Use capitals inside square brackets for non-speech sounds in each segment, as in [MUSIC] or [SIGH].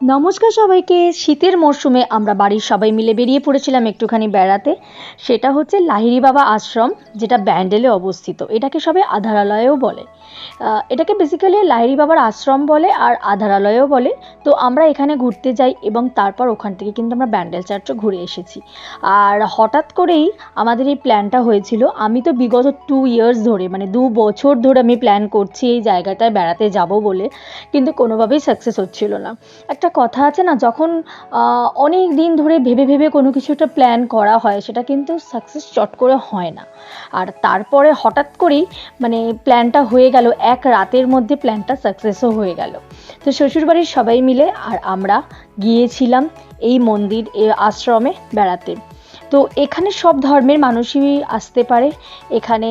নমস্কার সবাইকে। শীতের মরশুমে আমরা বাড়ির সবাই মিলে বেরিয়ে পড়েছিলাম একটুখানি বেড়াতে। সেটা হচ্ছে লাহিড়ি বাবা আশ্রম, যেটা ব্যান্ডেলে অবস্থিত। এটাকে সবাই আধারালয়েও বলে। এটাকে বেসিক্যালি লাহিড়ি বাবার আশ্রম বলে আর আধারালয়েও বলে। তো আমরা এখানে ঘুরতে যাই এবং তারপর ওখান থেকে কিন্তু আমরা ব্যান্ডেল চার্চও ঘুরে এসেছি। আর হঠাৎ করেই আমাদের এই প্ল্যানটা হয়েছিল। আমি তো বিগত টু ইয়ার্স ধরে মানে দু বছর ধরে আমি প্ল্যান করছি এই জায়গাটায় বেড়াতে যাব বলে। কিন্তু কোনোভাবেই সাকসেস হচ্ছিল না। একটা কথা আছে না, যখন অনেক দিন ধরে ভেবে ভেবে কোনো কিছু একটা প্ল্যান করা হয়, সেটা কিন্তু সাকসেস চট করে হয় না। আর তারপরে হঠাৎ করেই মানে প্ল্যানটা হয়ে গেল, এক রাতের মধ্যে প্ল্যানটা সাকসেসও হয়ে গেল। তো শ্বশুরবাড়ির সবাই মিলে আর আমরা গিয়েছিলাম এই মন্দির আশ্রমে বেড়াতে। তো এখানে সব ধর্মের মানুষই আসতে পারে। এখানে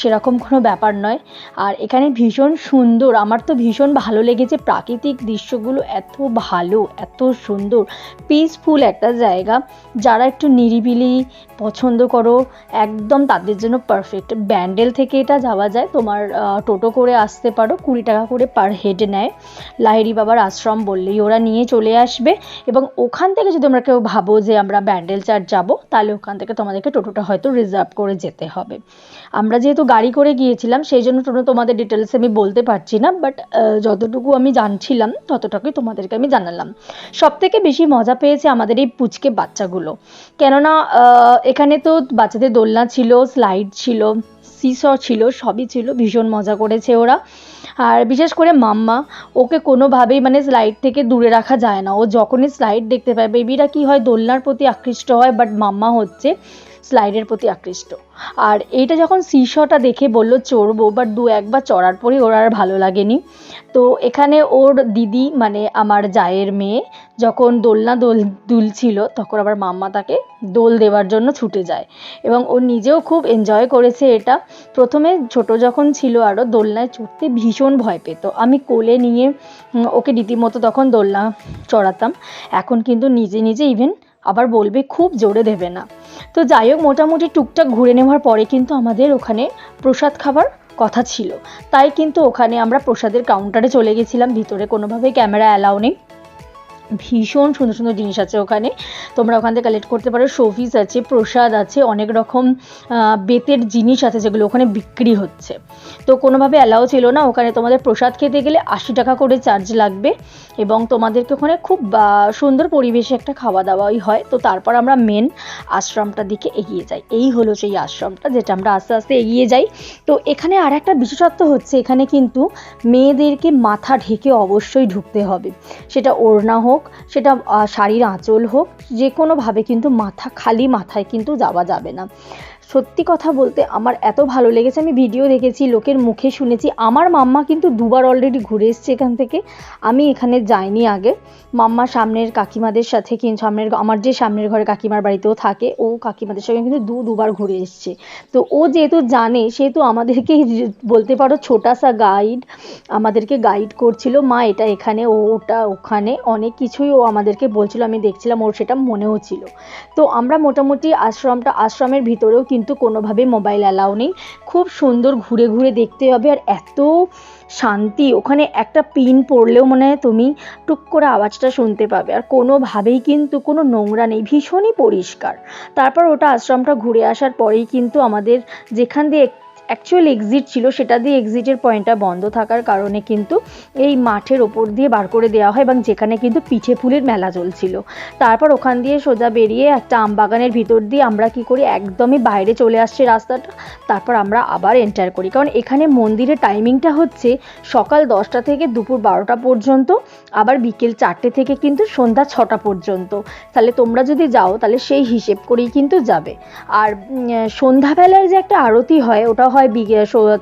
সেরকম কোনো ব্যাপার নয়। আর এখানে ভীষণ সুন্দর, আমার তো ভীষণ ভালো লেগেছে প্রাকৃতিক দৃশ্যগুলো এত ভালো, এত সুন্দর পিসফুল একটা জায়গা। যারা একটু নিরিবিলি পছন্দ করো, একদম তাদের জন্য পারফেক্ট ব্যান্ডেল থেকে এটা যাওয়া যায়, তোমার টোটো করে আসতে পারো, কুড়ি টাকা করে পার হেড নেয়। লাহিড়ি বাবার আশ্রম বললেই ওরা নিয়ে চলে আসবে। এবং ওখান থেকে যদি আমরা কেউ ভাবো যে আমরা ব্যান্ডেল চার্চ যাব, তাহলে ওখান থেকে তোমাদেরকে টোটোটা হয়তো রিজার্ভ করে যেতে হবে। আমরা যেহেতু গাড়ি করে গিয়েছিলাম, সেই জন্য তোমাদের ডিটেলস আমি বলতে পারছি না বাট যতটুকু আমি জানছিলাম, ততটুকুই তোমাদেরকে আমি জানালাম। সব থেকে বেশি মজা পেয়েছে আমাদের এই পুচকে বাচ্চাগুলো। কেননা এখানে তো বাচ্চাদের দোলনা ছিল স্লাইড ছিল সিস ছিল, সবই ছিল, ভীষণ মজা করেছে ওরা। আর বিশেষ করে মাম্মা, ওকে কোনোভাবেই মানে স্লাইড থেকে দূরে রাখা যায় না। ও যখনই স্লাইড দেখতে পায় বেবিরা কি হয়, দোলনার প্রতি আকৃষ্ট হয় বাট মাম্মা হচ্ছে স্লাইডের প্রতি আকৃষ্ট। আর এইটা যখন সিশটা দেখে বলল, চড়বো বাট দু একবার চড়ার পরেই ওর আর ভালো লাগেনি। তো এখানে ওর দিদি মানে আমার জায়ের মেয়ে, যখন দোলনা দোল দুলছিল, তখন আবার মাম্মা তাকে দোল দেওয়ার জন্য ছুটে যায়। এবং ও নিজেও খুব এনজয় করেছে এটা। প্রথমে ছোট যখন ছিল আরও দোলনায় চড়তে ভীষণ ভয় পেত। আমি কোলে নিয়ে ওকে রীতিমতো তখন দোলনা চড়াতাম। এখন কিন্তু নিজে নিজে ইভেন আবার বলবে, খুব জোরে দেবে না। তো যাই হোক, মোটামুটি টুকটাক ঘুরে নেওয়ার পরে কিন্তু আমাদের ওখানে প্রসাদ খাবার কথা ছিল। তাই কিন্তু ওখানে আমরা প্রসাদের কাউন্টারে চলে গেছিলাম, ভিতরে কোনোভাবেই ক্যামেরা অ্যালাউ নেই। ভীষণ সুন্দর সুন্দর জিনিস আছে ওখানে। তোমরা ওখান থেকে কালেক্ট করতে পারো। শোপিস আছে, প্রসাদ আছে, অনেক রকম বেতের জিনিস আছে যেগুলো ওখানে বিক্রি হচ্ছে। তো কোনোভাবে অ্যালাও ছিল না। ওখানে তোমাদের প্রসাদ খেতে গেলে আশি টাকা করে চার্জ লাগবে এবং তোমাদেরকে ওখানে খুব সুন্দর পরিবেশে একটা খাওয়া দাওয়াই হয়। তো তারপর আমরা মেন আশ্রমটার দিকে এগিয়ে যাই। এই হলো সেই আশ্রমটা যেটা আমরা আস্তে আস্তে এগিয়ে যাই। তো এখানে আর একটা বিশেষত্ব হচ্ছে, এখানে কিন্তু মেয়েদেরকে মাথা ঢেকে অবশ্যই ঢুকতে হবে। সেটা ওড়না হোক সেটা আহ, শাড়ির আঁচল হোক যে কোনোভাবে কিন্তু মাথা খালি মাথায় কিন্তু যাওয়া যাবে না। সত্যি কথা বলতে আমার এত ভালো লেগেছে। আমি ভিডিও দেখেছি, লোকের মুখে শুনেছি। আমার মাম্মা কিন্তু দুবার অলরেডি ঘুরে এসছে এখান থেকে। আমি এখানে যাইনি আগে। মাম্মা সামনের কাকিমাদের সাথে কিন্তু সামনের আমার যে সামনের ঘরে কাকিমার বাড়িতেও থাকে, ও কাকিমাদের সঙ্গে কিন্তু দু দুবার ঘুরে এসছে। তো ও যেহেতু জানে, সেহেতু আমাদেরকে [LAUGHS] বলতে পারো ছোটা সা গাইড আমাদেরকে গাইড করছিল। মা, এটা এখানে, ও ওটা ওখানে। অনেক কিছুই ও আমাদেরকে বলছিল। আমি দেখছিলাম, ওর সেটা মনেও ছিল। তো আমরা মোটামুটি আশ্রমটা, আশ্রমের ভিতরেও কিন্তু কোনোভাবে মোবাইল অ্যালাউ নেই। খুব সুন্দর ঘুরে ঘুরে দেখতে হবে আর এত শান্তি। ওখানে একটা পিন পড়লেও মনে হয় তুমি টুক করে আওয়াজটা শুনতে পাবে। আর কোনোভাবেই কিন্তু কোনো নোংরা নেই, ভীষণই পরিষ্কার। তারপর ওটা আশ্রমটা ঘুরে আসার পরেই কিন্তু আমাদের যেখান দিয়ে অ্যাকচুয়াল এক্সিট ছিল, সেটা দিয়ে এক্সিটের পয়েন্টটা বন্ধ থাকার কারণে কিন্তু এই মাঠের ওপর দিয়ে বার করে দেওয়া হয় এবং যেখানে কিন্তু পিঠে ফুলের মেলা চলছিল। তারপর ওখান দিয়ে সোজা বেরিয়ে একটা আম বাগানের ভিতর দিয়ে আমরা কি করি, একদমই বাইরে চলে আসছে রাস্তাটা, তারপর আমরা আবার এন্টার করি। কারণ এখানে মন্দিরের টাইমিংটা হচ্ছে সকাল দশটা থেকে দুপুর বারোটা পর্যন্ত, আবার বিকেল চারটে থেকে কিন্তু সন্ধ্যা ছটা পর্যন্ত। তাহলে তোমরা যদি যাও, তাহলে সেই হিসেব করেই কিন্তু যাবে। আর সন্ধ্যাবেলার যে একটা আরতি হয়, ওটা হয়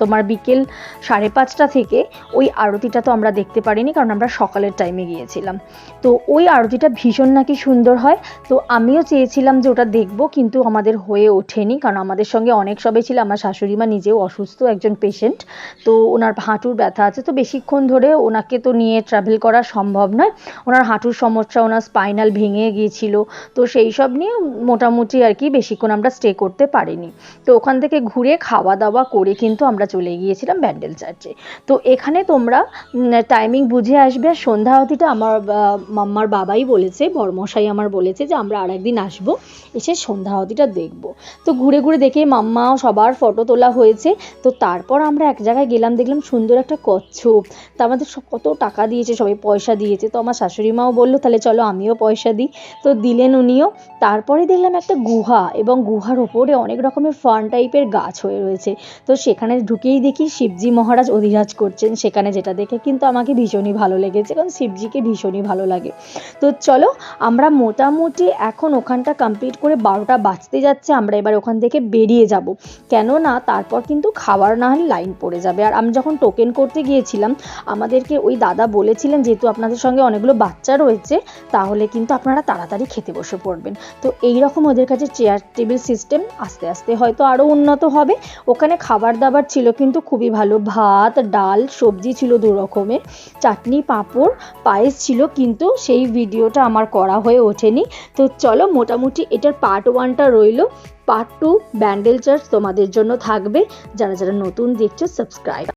তোমার বিকেল সাড়ে পাঁচটা থেকে ওই আরতিটা তো আমরা দেখতে পারিনি কারণ আমরা সকালের টাইমে গিয়েছিলাম। তো ওই আরতিটা ভীষণ নাকি সুন্দর হয়। তো আমিও চেয়েছিলাম যে ওটা দেখব কিন্তু আমাদের হয়ে ওঠেনি কারণ আমাদের সঙ্গে অনেক সবাই ছিল। আমার শাশুড়ি মা নিজেও অসুস্থ, একজন পেশেন্ট তো ওনার হাঁটুর ব্যথা আছে। তো বেশিক্ষণ ধরে ওনাকে তো নিয়ে ট্রাভেল করা সম্ভব নয়। ওনার হাঁটুর সমস্যা, ওনার স্পাইনাল ভেঙে গিয়েছিল। তো সেই সব নিয়ে মোটামুটি আর কি বেশিক্ষণ আমরা স্টে করতে পারিনি। তো ওখান থেকে ঘুরে খাওয়া দাওয়া খাওয়া করে কিন্তু আমরা চলে গিয়েছিলাম ব্যান্ডেল চার্চে। তো এখানে তোমরা টাইমিং বুঝে আসবে। আর সন্ধ্যা আরতিটা আমার মাম্মার বাবাই বলেছে, বড়মশাই আমার বলেছে যে আমরা আর একদিন আসব, এসে সন্ধ্যা আরতিটা দেখব। তো ঘুরে ঘুরে দেখে মাম্মা সবার ফটো তোলা হয়েছে। তো তারপর আমরা এক জায়গায় গেলাম, দেখলাম সুন্দর একটা কচ্ছপ। তা আমাদের সব কত টাকা দিয়েছে, সবাই পয়সা দিয়েছে। তো আমার শাশুড়ি মাও বলল, তাহলে চলো আমিও পয়সা দিই। তো দিলেন উনিও। তারপরে দেখলাম একটা গুহা, এবং গুহার ওপরে অনেক রকমের ফান টাইপের গাছ হয়ে রয়েছে। তো সেখানে ঢুকেই দেখি শিবজি মহারাজ অধিরাজ করছেন সেখানে যেটা দেখে কিন্তু আমাকে ভীষণই ভালো লেগেছে, কারণ শিবজিকে ভীষণই ভালো লাগে। তো চলো, আমরা মোটামুটি এখন ওখানটা কমপ্লিট করে বারোটা বাজতে যাচ্ছে, আমরা এবার ওখান থেকে বেরিয়ে যাব। কেননা তারপর কিন্তু খাবার না হলে লাইন পড়ে যাবে। আর আমি যখন টোকেন করতে গিয়েছিলাম, আমাদেরকে ওই দাদা বলেছিলেন, যেহেতু আপনাদের সঙ্গে অনেকগুলো বাচ্চা রয়েছে, তাহলে কিন্তু আপনারা তাড়াতাড়ি খেতে বসে পড়বেন। তো এই রকম ওদের কাছে চেয়ার টেবিল সিস্টেম আস্তে আস্তে হয়তো আরও উন্নত হবে। ওখানে খাবার দাবার ছিল কিন্তু খুবই ভালো। ভাত, ডাল, সবজি ছিল দু রকমের চাটনি, পাঁপড়, পায়েস ছিল কিন্তু সেই ভিডিওটা আমার করা হয়ে ওঠেনি। তো চলো মোটামুটি এটার পার্ট ওয়ানটা রইল। পার্ট টু ব্যান্ডেল চার্চ তোমাদের জন্য থাকবে। যারা যারা নতুন দেখছ সাবস্ক্রাইব